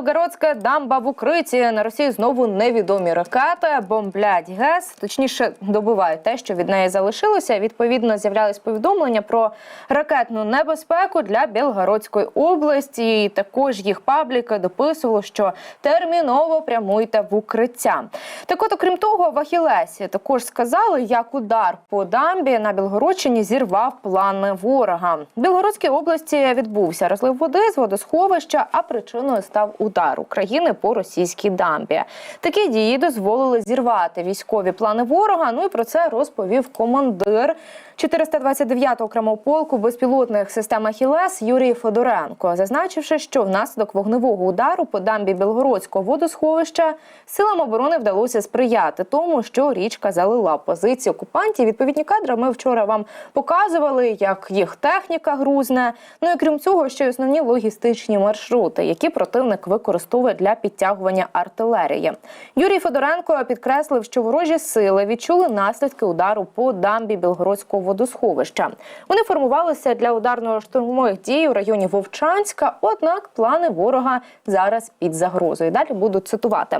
Білгородська дамба в укритті. На Росії знову невідомі ракети бомблять ГЕС. Точніше, добувають те, що від неї залишилося. Відповідно, з'являлись повідомлення про ракетну небезпеку для Білгородської області. І також їх пабліки дописували, що терміново прямуйте в укриття. Так, от, окрім того, в Ахілесі також сказали, як удар по дамбі на Білгородщині зірвав плани ворога. В Білгородській області відбувся розлив води з водосховища, а причиною став удар України по російській дамбі. Такі дії дозволили зірвати військові плани ворога. Ну і про це розповів командир 429-го окремого полку безпілотних систем «Ахілес» Юрій Федоренко, зазначивши, що внаслідок вогневого удару по дамбі Білгородського водосховища силам оборони вдалося сприяти тому, що річка залила позиції окупантів. Відповідні кадри ми вчора вам показували, як їх техніка грузне. Ну і крім цього, ще й основні логістичні маршрути, які противник використовує для підтягування артилерії. Юрій Федоренко підкреслив, що ворожі сили відчули наслідки удару по дамбі Білгородського водосховища. Вони формувалися для ударно-штурмових дій у районі Вовчанська. Однак плани ворога зараз під загрозою. Далі буду цитувати.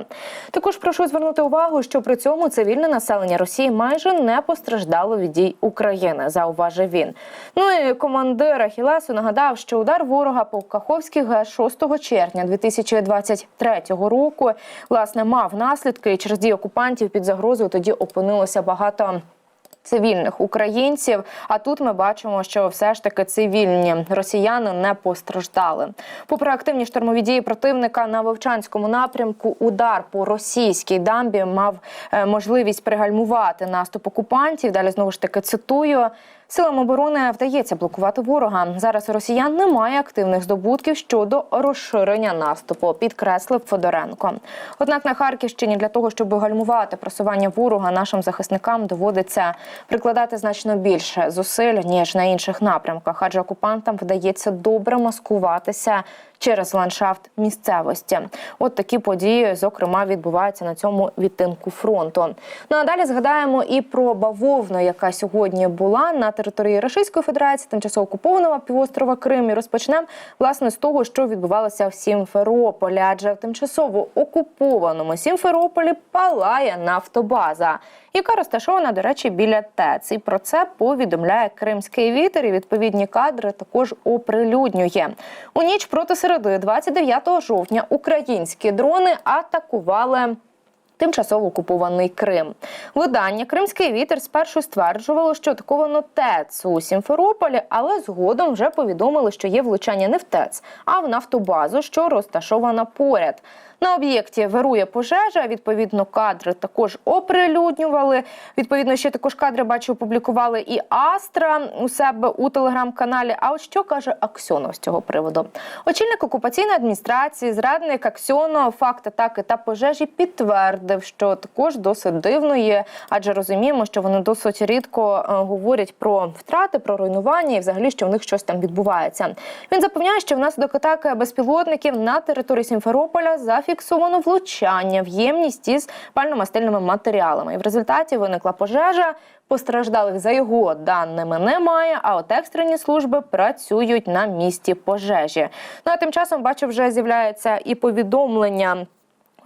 Також прошу звернути увагу, що при цьому цивільне населення Росії майже не постраждало від дій України. Зауважив він. Ну і командир Ахілесу нагадав, що удар ворога по Каховській ГЕС 6 червня 2023 року власне мав наслідки через дії окупантів під загрозою тоді опинилося багато. Цивільних українців, а тут ми бачимо, що все ж таки цивільні росіяни не постраждали. Попри активні штурмові дії противника на Вовчанському напрямку, удар по російській дамбі мав е, можливість пригальмувати наступ окупантів. Далі знову ж таки цитую. Силам оборони вдається блокувати ворога. Зараз росіян немає активних здобутків щодо розширення наступу, підкреслив Федоренко. Однак на Харківщині для того, щоб гальмувати просування ворога, нашим захисникам доводиться прикладати значно більше зусиль ніж на інших напрямках, адже окупантам вдається добре маскуватися через ландшафт місцевості. От такі події, зокрема, відбуваються на цьому відтинку фронту. Ну а далі згадаємо і про бавовну, яка сьогодні була на території Російської Федерації, тимчасово окупованого півострова Крим. І розпочнемо власне з того, що відбувалося в Сімферополі, адже в тимчасово окупованому Сімферополі палає нафтобаза. Яка розташована, до речі, біля ТЕЦ. І про це повідомляє Кримський вітер. І відповідні кадри також оприлюднює у ніч проти середи, 29 жовтня, українські дрони атакували. Тимчасово окупований Крим. Видання Кримський вітер спершу стверджувало, що атаковано ТЕЦ у Сімферополі, але згодом вже повідомили, що є влучання не в ТЕЦ, а в нафтобазу, що розташована поряд. На об'єкті вирує пожежа. Відповідно, кадри також оприлюднювали. Відповідно, ще також кадри бачу, опублікували і Астра у себе у телеграм-каналі. А от що каже Аксьонов з цього приводу? Очільник окупаційної адміністрації, зрадник Аксьонов, факт атаки та пожежі підтвердив, що також досить дивно є, адже розуміємо, що вони досить рідко е, говорять про втрати, про руйнування і взагалі, що в них щось там відбувається. Він запевняє, що внаслідок атаки безпілотників на території Сімферополя зафіксовано влучання в ємність із пальномастильними матеріалами. І в результаті виникла пожежа. Постраждалих за його даними немає. А от екстрені служби працюють на місці пожежі. Ну а тим часом бачу, вже з'являється і повідомлення.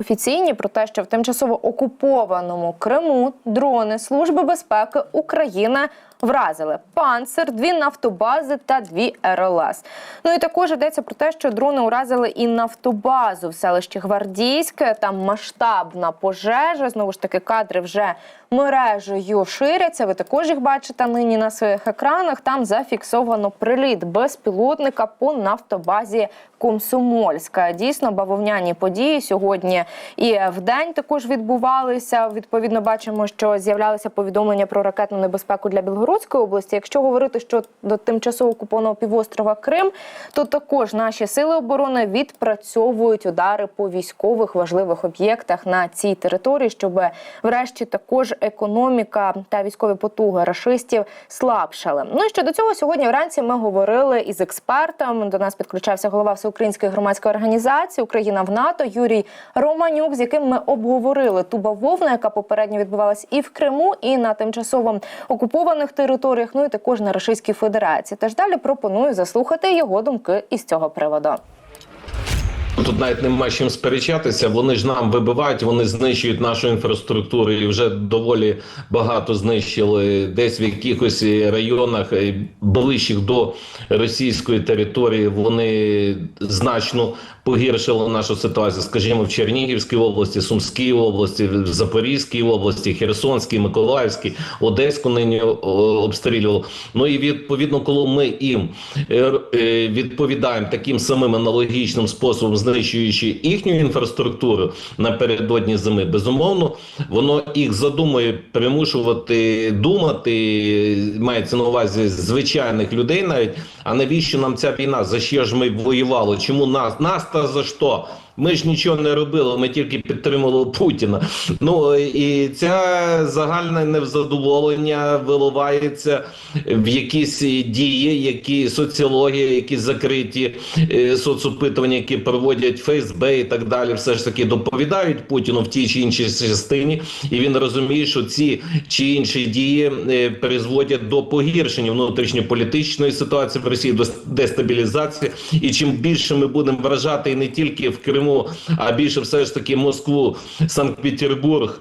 Офіційні про те, що в тимчасово окупованому Криму дрони Служби безпеки України вразили панцир, дві нафтобази та дві РЛС. Ну і також йдеться про те, що дрони уразили і нафтобазу в селищі Гвардійське. Там масштабна пожежа. Знову ж таки, кадри вже мережею ширяться. Ви також їх бачите нині на своїх екранах. Там зафіксовано приліт безпілотника по нафтобазі Комсомольська. Дійсно, бавовняні події сьогодні і в день також відбувалися. Відповідно, бачимо, що з'являлися повідомлення про ракетну небезпеку для Білгородської області. Якщо говорити, що до тимчасово окупованого півострова Крим, то також наші сили оборони відпрацьовують удари по військових важливих об'єктах на цій території, щоб врешті також економіка та військові потуги рашистів слабшали. Ну і щодо цього сьогодні вранці ми говорили із експертом. До нас підключався голова всеукраїнської громадської організації Україна в НАТО Юрій Романюк, з яким ми обговорили ту бавовну, яка попередньо відбувалась і в Криму, і на тимчасово окупованих територіях. Ну і також на Російській Федерації. Тож далі пропоную заслухати його думки із цього приводу. Тут навіть нема чим сперечатися. Вони ж нам вибивають, вони знищують нашу інфраструктуру і вже доволі багато знищили десь в якихось районах е, ближчих до російської території. Вони значно погіршили нашу ситуацію. Скажімо, в Чернігівській області, Сумській області, в Запорізькій області, Херсонській, Миколаївській, Одеську нині обстрілювали. Ну і відповідно, коли ми їм е, е, відповідаємо таким самим аналогічним способом, знищуючи їхню інфраструктуру напередодні зими, безумовно, воно їх задумує примушувати думати, мається на увазі звичайних людей навіть. А навіщо нам ця війна? За що ж ми воювали? Чому нас? Нас та за що? Ми ж нічого не робили, ми тільки підтримували Путіна. Ну і ця загальне невзадоволення виливається в якісь дії, які соціологія, які закриті е, соцопитування, які проводять ФСБ і так далі, все ж таки доповідають Путіну в тій чи іншій частині, і він розуміє, що ці чи інші дії е, призводять до погіршення внутрішньополітичної ситуації в Росії, до дестабілізації. І чим більше ми будемо вражати і не тільки в Криму, а більше все ж таки Москву, Санкт-Петербург.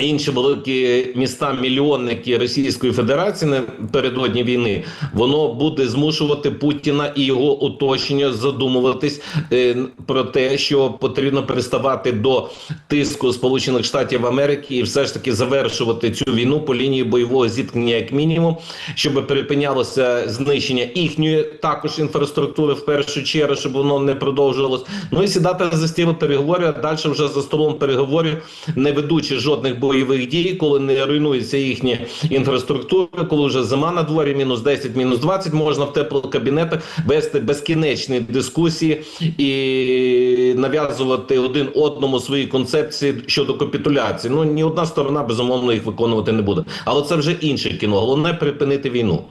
Інші великі міста мільйонники Російської Федерації напередодні війни воно буде змушувати Путіна і його оточення задумуватись е, про те, що потрібно приставати до тиску Сполучених Штатів Америки і все ж таки завершувати цю війну по лінії бойового зіткнення, як мінімум, щоб припинялося знищення їхньої також інфраструктури в першу чергу, щоб воно не продовжувалось. Ну і сідати за стіл переговорів, а далі вже за столом переговорів, не ведучи жодних бойових дій, коли не руйнується їхня інфраструктура, коли вже зима на дворі, мінус 10, мінус 20, можна в теплих кабінетах вести безкінечні дискусії і нав'язувати один одному свої концепції щодо капітуляції. Ну ні одна сторона безумовно їх виконувати не буде. Але це вже інше кіно. Головне припинити війну.